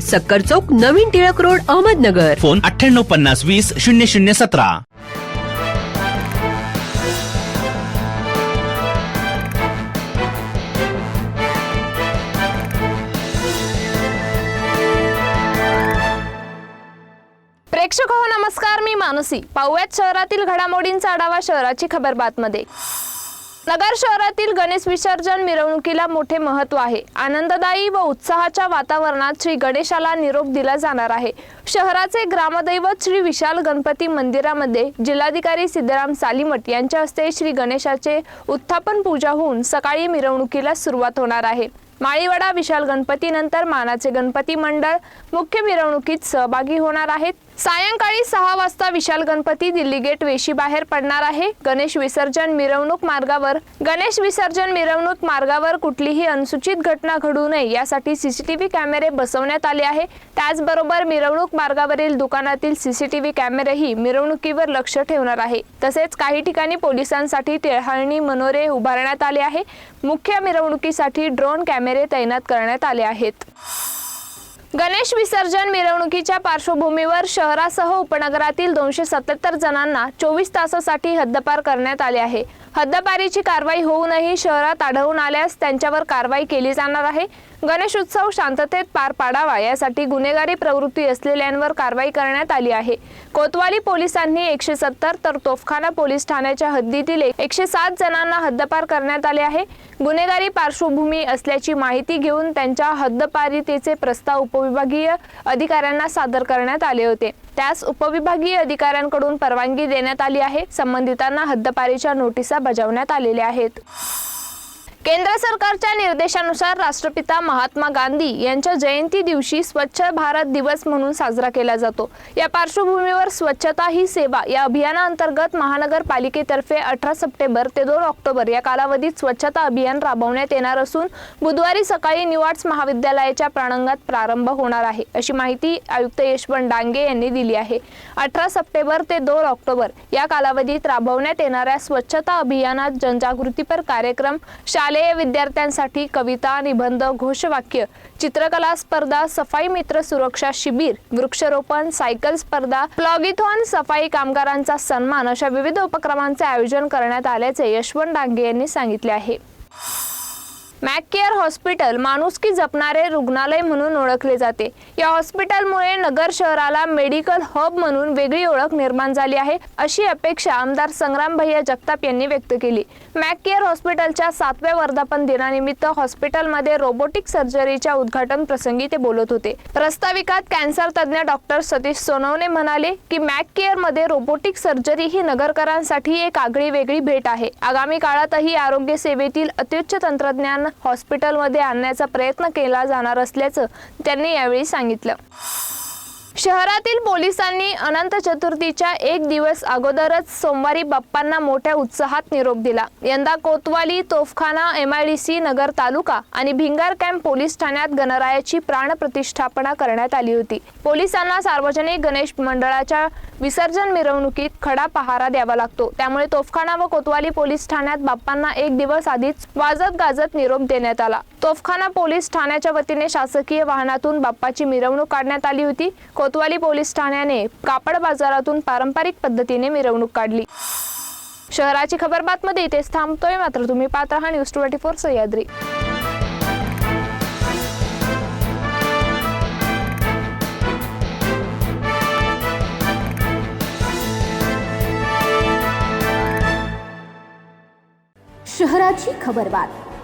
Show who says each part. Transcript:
Speaker 1: सक्कर चौक नवीन Tilak road Ahmednagar.
Speaker 2: Phone अठ्ठ्याण्णव पन्नास वीस शून्य शून्य सतरा.
Speaker 3: प्रेक्षक हो नमस्कार. मी मानसी. पाहुयात शहरातील घडामोडींचा आढावा शहराची खबर बातमध्ये. नगर शहरातील गणेश विसर्जन मिरवणुकीला मोठे महत्त्व आहे. आनंददायी व उत्साहाच्या वातावरणात श्री गणेशाला निरोप दिला जाणार आहे. शहराचे ग्रामदैवत श्री विशाल गणपती मंदिरामध्ये जिल्हाधिकारी सिद्धराम सालीमठ यांच्या हस्ते श्री गणेशाचे उत्थापन पूजा होऊन सकाळी मिरवणुकीला सुरुवात होणार आहे. माळीवाडा विशाल गणपतीनंतर मानाचे गणपती मंडळ मुख्य मिरवणुकीत सहभागी होणार आहेत. सायंकाळी सहा वाजता विशाल गणपती दिल्ली गेट वेशी बाहेर पडणार आहे. गणेश विसर्जन मिरवणूक मार्गावर. गणेश विसर्जन मिरवणूक मार्गावर कुठलीही अनुसूचित घटना घडू नये यासाठी सीसीटीव्ही कॅमेरे बसवण्यात आले आहे. त्याचबरोबर मिरवणूक मार्गावरील दुकानातील सीसीटीव्ही कॅमेरेही मिरवणुकीवर लक्ष ठेवणार आहे. तसेच काही ठिकाणी पोलिसांसाठी टेळहाळणी मनोरे उभारण्यात आले आहे. मुख्य मिरवणुकीसाठी ड्रोन कॅमेरे तैनात करण्यात आले आहेत. गणेश विसर्जन मिरवणुकीच्या पार्श्वभूमीवर शहरासह उपनगरातील दोनशे सत्याहत्तर जणांना चोवीस तासासाठी हद्दपार करण्यात आले आहे. हद्दपारीची कारवाई होऊनही शहरात आढळून आल्यास त्यांच्यावर कारवाई केली जाणार आहे. गणेश उत्सव शांततेत पार पाडावा यासाठी गुन्हेगारी प्रवृत्ती असलेल्यांवर कारवाई करण्यात आली आहे. कोतवाली पोलिसांनी एकशे सत्तर तर तोफखाना पोलीस ठाण्याच्या हद्दीतील एकशे सात जणांना हद्दपार करण्यात आले आहे. गुन्हेगारी पार्श्वभूमी असल्याची माहिती घेऊन त्यांच्या हद्दपारीतेचे प्रस्ताव उपविभागीय अधिकाऱ्यांना सादर करण्यात आले होते. त्यास उपविभागीय अधिकाऱ्यांकडून परवानगी देण्यात आली आहे. संबंधितांना हद्दपारीच्या नोटिसा बजावण्यात आलेल्या आहेत. केंद्र सरकारच्या निर्देशानुसार राष्ट्रपिता महात्मा गांधी यांच्या जयंती दिवशी स्वच्छ भारत दिवस म्हणून साजरा केला जातो. या पार्श्वभूमीवर स्वच्छता ही सेवा या अभियानाअंतर्गत महानगरपालिकेतर्फे अठरा सप्टेंबर ते दोन ऑक्टोबर या कालावधीत स्वच्छता अभियान राबवण्यात येणार असून बुधवारी सकाळी निवाड्स महाविद्यालयाच्या प्रांगणात प्रारंभ होणार आहे अशी माहिती आयुक्त यशवंत डांगे यांनी दिली आहे. अठरा सप्टेंबर ते दोन ऑक्टोबर या कालावधीत राबवण्यात येणाऱ्या स्वच्छता अभियानात जनजागृतीपर कार्यक्रम शालेय विद्यार्थ्यांसाठी कविता निबंध घोषवाक्य चित्रकला स्पर्धा सफाई मित्र सुरक्षा शिबिर वृक्षारोपण सायकल स्पर्धा प्लॉगिथॉन सफाई कामगारांचा सन्मान अशा विविध उपक्रमांचे आयोजन करण्यात आल्याचे यशवंत डांगे यांनी सांगितले आहे. मॅककेअर हॉस्पिटल माणुसकी जपणारे रुग्णालय म्हणून ओळखले जाते. या हॉस्पिटलमुळे नगर शहराला मेडिकल हब म्हणून वेगळी ओळख निर्माण झाली आहे अशी अपेक्षा आमदार संग्राम भैया जगताप यांनी व्यक्त केली. मॅककेअर हॉस्पिटलच्या सातव्या वर्धापन दिनानिमित्त हॉस्पिटलमध्ये रोबोटिक सर्जरीच्या उद्घाटन प्रसंगी ते बोलत होते. प्रस्ताविकात कॅन्सर तज्ज्ञ डॉक्टर सतीश सोनवणे म्हणाले की मॅककेअरमध्ये रोबोटिक सर्जरी ही नगरकरांसाठी एक आगळी वेगळी भेट आहे. आगामी काळातही आरोग्य सेवेतील अत्युच्च तंत्रज्ञान हॉस्पिटलमध्ये आणण्याचा प्रयत्न केला जाणार असल्याचं त्यांनी यावेळी सांगितलं. शहरातील पोलिसांनी अनंत चतुर्थीच्या एक दिवस अगोदरच सोमवारी बाप्पांना मोठ्या उत्साहात निरोप दिला. यंदा Kotwali Topkhana M I D C Nagar taluka आणि भिंगार कॅम्प पोलीस ठाण्यात गणरायाची प्राण प्रतिष्ठापना करण्यात आली होती. पोलिसांना सार्वजनिक गणेश मंडळाच्या विसर्जन मिरवणुकीत खडा पहारा द्यावा लागतो. त्यामुळे तोफखाना व कोतवाली पोलीस ठाण्यात बाप्पांना एक दिवस आधीच वाजत गाजत निरोप देण्यात आला. तोफखाना पोलीस ठाण्याच्या वतीने शासकीय वाहनातून बाप्पाची मिरवणूक काढण्यात आली होती. कोतवाली पोलीस ठाण्याने कापड बाजारातून पारंपरिक पद्धतीने मिरवणूक काढली. शहराची खबर बातमध्ये इथेच थांबतोय मात्र तुम्ही पाहत आहात न्यूज ट्वेंटी फोर सह्याद्री.
Speaker 4: शहराची खबरबात.